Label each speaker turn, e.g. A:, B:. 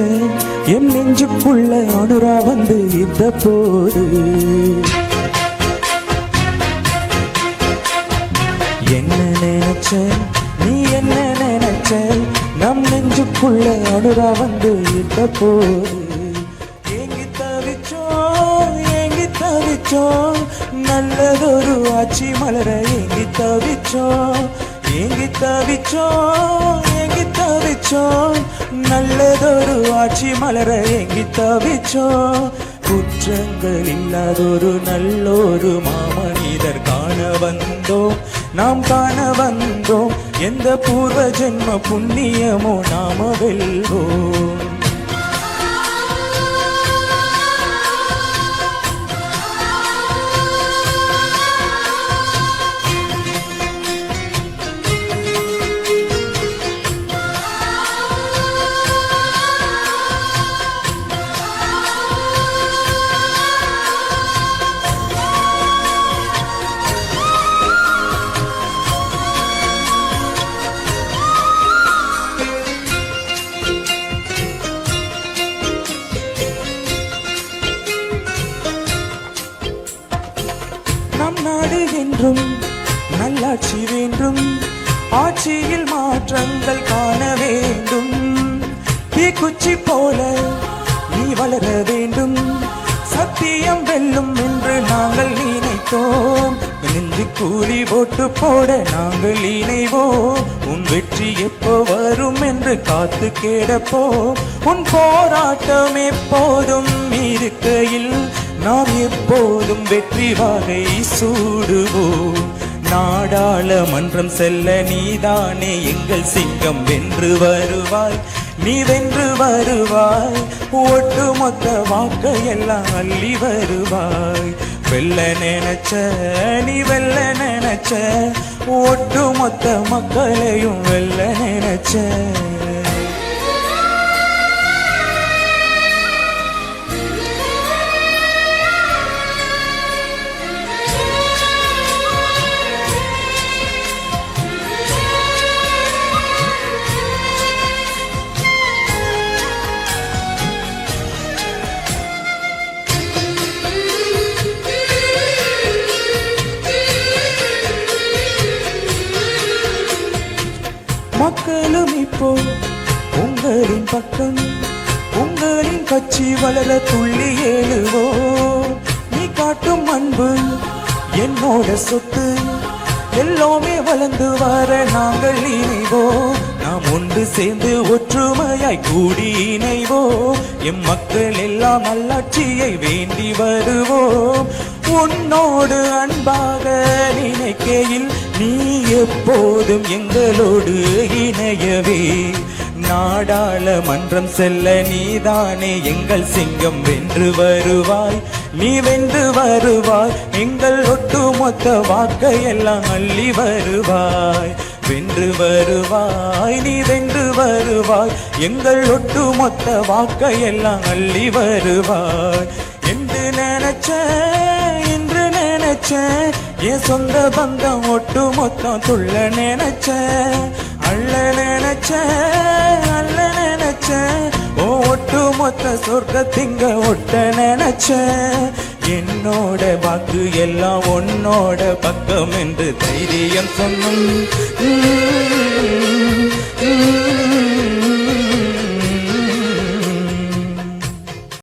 A: நினைச்சேன் என் நெஞ்சுக்குள்ள அனுரா வந்து இந்த போது. என்ன நினைச்ச நீ என்ன நினைச்ச? நம் நெஞ்சுக்குள்ள அனுரா வந்து இந்த போது. ஏங்கி தவிச்சோம் ஏங்கி தவிச்சோம் நல்லதொரு ஆட்சி மலர ஏங்கி தவிச்சோம். ஏங்கி தவிச்சோம் ஏங்கி தவிச்சோம். நல்லதொரு ஆட்சி மலர ஏங்கி தவிச்சோம். குற்றங்கள் இல்லாதொரு நல்லொரு மாமனிதர் காண வந்தோம். நாம் காண வந்தோம். எந்த பூர்வ ஜென்ம புண்ணியமோ நாம வெல்வோம். நம் நாடு என்றும் நல்லாட்சி வேண்டும். ஆட்சியில் மாற்றங்கள் காண வேண்டும். தீக்குச்சி போல நீ வளர வேண்டும். சத்தியம் வெல்லும் என்று நாங்கள் நினைத்தோம். நெஞ்சு கூலி போட்டு போட நாங்கள் இணைவோம். உன் வெற்றி எப்போ வரும் என்று காத்து கேடப்போம். உன் போராட்டம் எப்போதும் இருக்கையில் நாம் எப்போதும் வெற்றி வாகை சூடுவோம். நாடாளுமன்றம் செல்ல நீதானே எங்கள் சிங்கம். வென்று வருவாய் நீ வென்று வருவாய். ஒட்டுமொத்த வாக்கையெல்லாம் அள்ளி வருவாய். வெல்ல நினைச்ச நீ வெல்ல நினைச்ச. ஒட்டுமொத்த மக்களையும் வெல்ல நினைச்ச. மக்களும் இப்போ உங்களின் பக்கம் உங்களின் கட்சி வளர துள்ளி ஏழுவோ. நீ காட்டும் அன்பு என்னோட சொத்து எல்லாமே வளர்ந்து வர நாங்கள் இணைவோம். நாம் ஒன்று சேர்ந்து ஒற்றுமையாய் கூடி இணைவோம். எம் மக்கள் எல்லாம் நல்லாட்சியை வேண்டி வருவோம். உன்னோடு அன்பாக நினைக்கையில் நீ எப்போதும் எங்களோடு இணையவே. நாடாளுமன்றம் செல்ல நீதானே எங்கள் சிங்கம். வென்று வருவாய் நீ வென்று வருவாய் எங்கள் ஒட்டுமொத்த வாக்கையெல்லாம் அள்ளி வருவாய். வென்று வருவாய் நீ வென்று வருவாய் எங்கள் ஒட்டுமொத்த வாக்கையெல்லாம் அள்ளி வருவாய். என்று நினைச்ச என்று நினைச்ச. என் சொந்த பந்தம் ஒட்டு மொத்தம் துள்ள நினைச்ச. அள்ள நினைச்ச அள்ள நினைச்ச. ஓ ஒட்டு மொத்த சொர்க்க திங்க ஒட்ட நினைச்ச. என்னோட வாக்கு எல்லாம் உன்னோட பக்கம் என்று தைரியம் சொன்னும்.